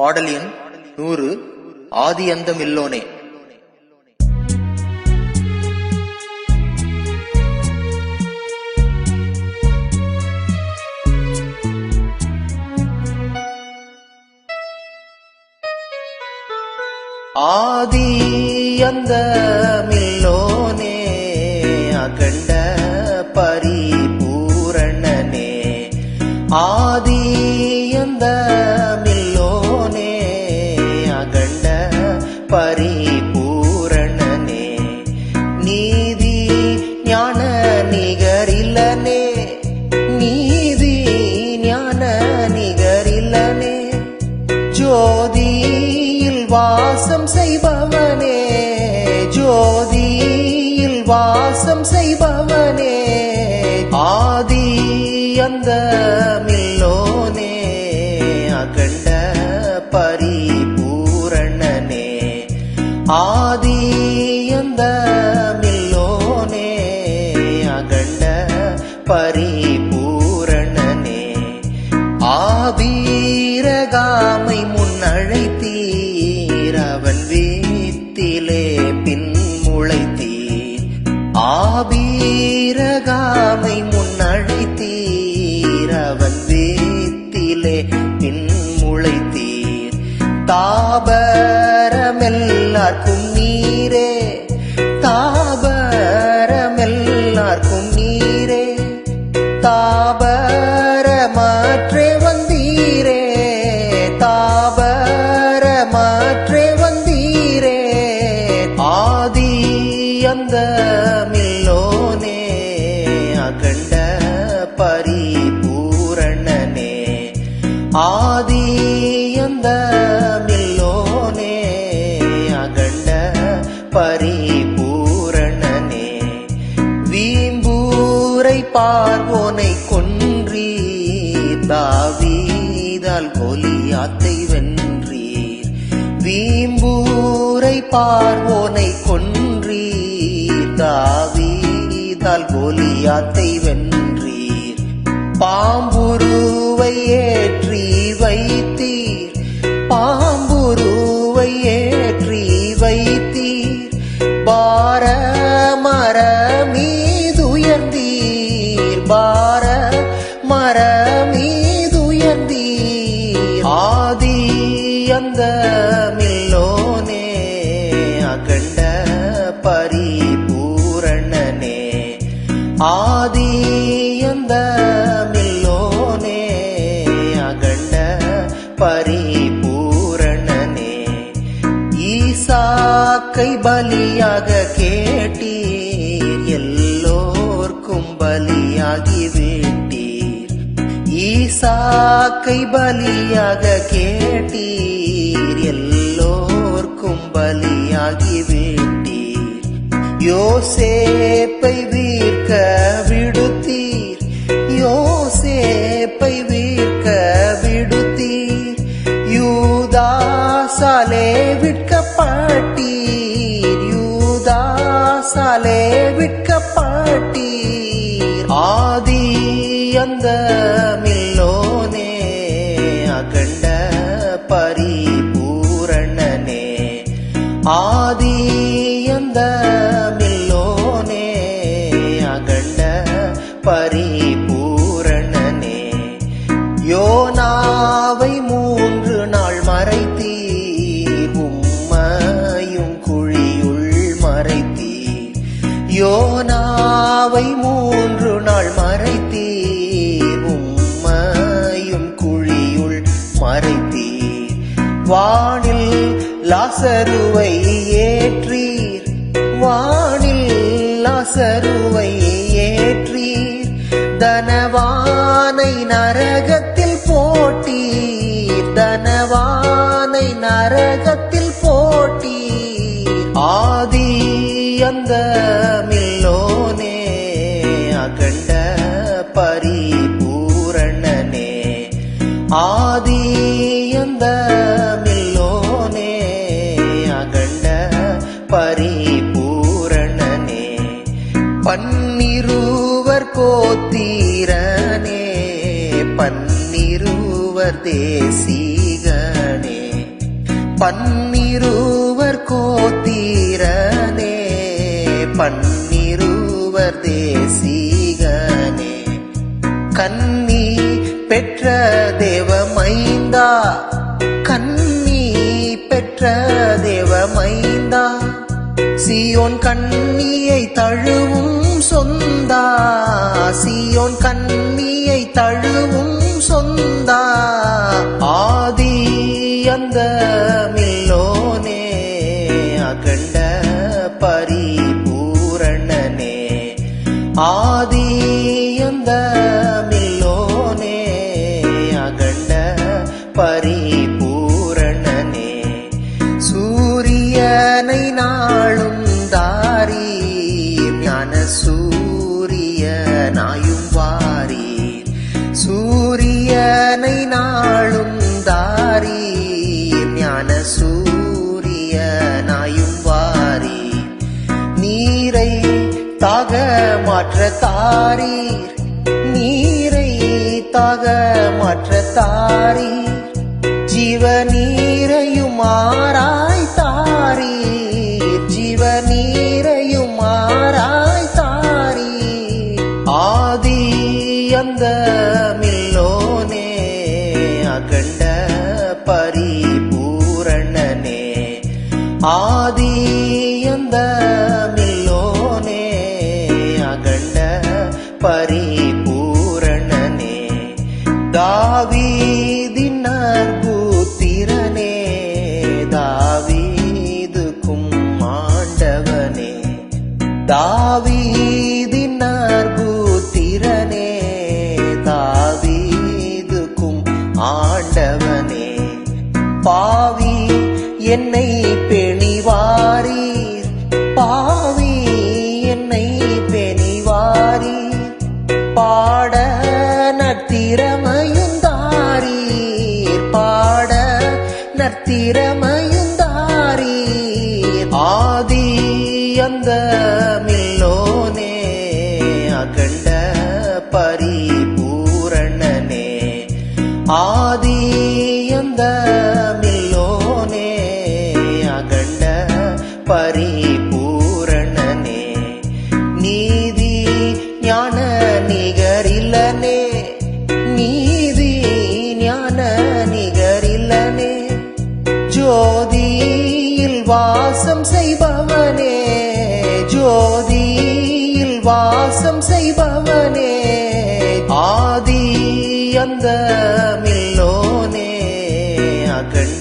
பாடல் எண் நூறு ஆதி அந்தமில்லோனே ஆதி அந்த மில்லோனே அகண்ட பரிபூரணனே. ஆதி பரிபூரணனே. நீதி ஞான நிகரில்லனே நீதி ஞான நிகரில்லனே ஜோதியில் வாசம் செய்பவனே. ஜோதியில் வாசம் செய்பவனே. ஆதி அந்த மில்லோனே அகண்ட பரிபூரணனே. ஆதி அந்த மில்லோனே அகண்ட பரிபூரணனே. ஆபீரகாமை முன்னழைத்தீர் அவன் வீத்திலே பின் முளைத்தீர். ஆபீரகாமை முன்னழைத்தீர் அவன் வீத்திலே பின் முளைத்தீர். தாப எல்லார்க்கும் நீரே. தாபரம் எல்லார்க்கும் நீரே. தாபரமாற்றே வந்தீரே. தாபரமாற்றே வந்தீரே. ஆதி அந்த பரிபூரணனே. வீம்பூரை பார்வோனை கொன்றீர். தாவீதால் கோலியாத்தை வென்றீர். வீம்பூரை பார்வோனை கொன்றீர். தாவீதால் கோலியாத்தை வென்றீர். பாம்புருவை ஏற்று பார மர மீதுயர்ந்தீர் பார மர மீதுயர்ந்தீர். ஆதி அந்த மில்லோனே அகண்ட பரிபூரணனே. ஆதி பலியாக கேட்டீர். எல்லோர்க்கும் பலியாகி விட்டீர். ஈசாக்கை பலியாக கேட்டீர். எல்லோர்க்கும் பலியாகி விட்டீர். யோசேப்பை வீர்க்க விடுத்தீர் அந்த மில்லோனே அகண்ட பரிபூரணனே. ஆதி அந்த மில்லோனே அகண்ட பரிபூரணனே. யோனாவை மூன்று நாள் மறைத்தீர் உம்மையும் குழியுள் மறைத்தீர். யோனாவை மூன்று லாசருவை ஏற்றீர். வானில் லாசருவை ஏற்றீர். தனவானை நரகத்தில் போட்டீர். தனவானை நரகத்தில் போட்டீர். ஆதி அந்த மில்லோனே அகண்ட பரிபூரணனே. ஆதி தேசிகனே பன்னிருவர் கோத்திரனே பன்னிருவர் தேசிகனே. கன்னி பெற்ற தேவமைந்தா கன்னி பெற்ற தேவமைந்தா சியோன் கண்ணியை தழுவும் சொந்தா சியோன் கண்ணியை தழுவும் சொந்தா. ஆதி மில்லோனே அகண்ட பரிபூரணனே. சூரியனை நாளும் தாரி ஞான சூரியனாயும் வாரீர். சூரியனை நாளும் மாற்ற தாரீர். நீரை தாக மாற்ற தாரீர். ஜீவ நீரையும் மாறாய் தாரீர். ஜீவ நீரையும் மாறாய் தாரீர். ஆதி அந்த மில்லோனே அகண்ட பரிபூரணனே. ஆ பாவி என்னை பெணிவாரீர். பாவி என்னை பெணிவாரீர். பாட நத்திரமையும் பாட நத்திரமையும் பரிபூரணனே நீதி ஞான நிகரிலனே. நீதி ஞான நிகரிலனே. ஜோதியில் வாசம் செய்பவனே. ஜோதியில் வாசம் செய்பவனே. ஆதி அந்த மில்லோனே அகண்ட